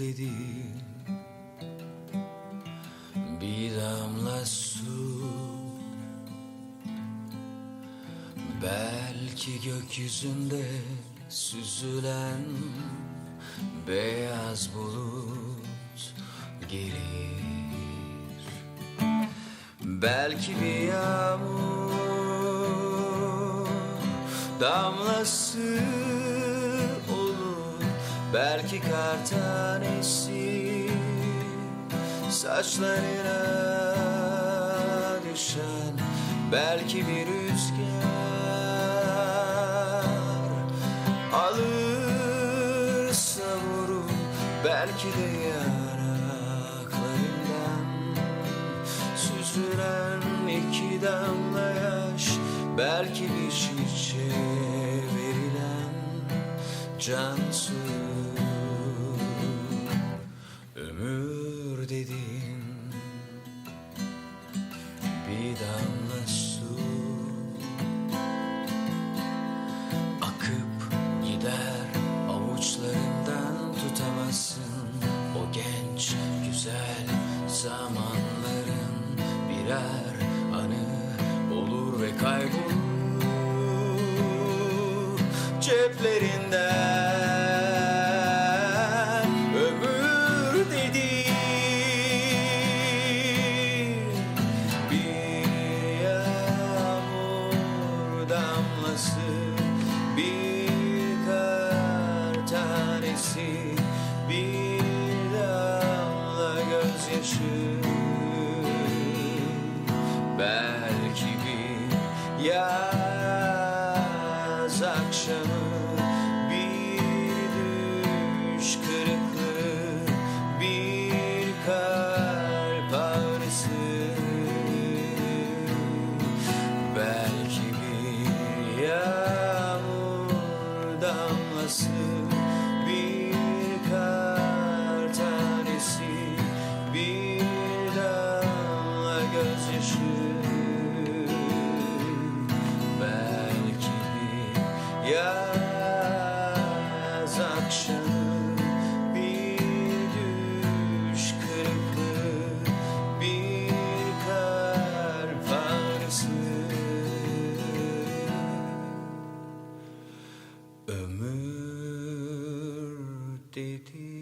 dediğin bir damla su Belki gökyüzünde süzülen beyaz bulut gelir. Belki bir yağmur damlası Belki kar tanesi saçlarına düşen Belki bir rüzgar. Alır savurur Belki de yanaklarından süzülen iki damla yaş Belki bir çiçeğe verilen can suyu bir damla su Akıp gider avuçlarından tutamazsın. O genç güzel zamanların birer anı olur ve kaybolur ceplerinden damlası bir kar tanesi bir damla gözyaşı. Belki bir yaz akşamı yaz akşamı bir düş kırıklığı bir kalp ağrısı ömür 滴滴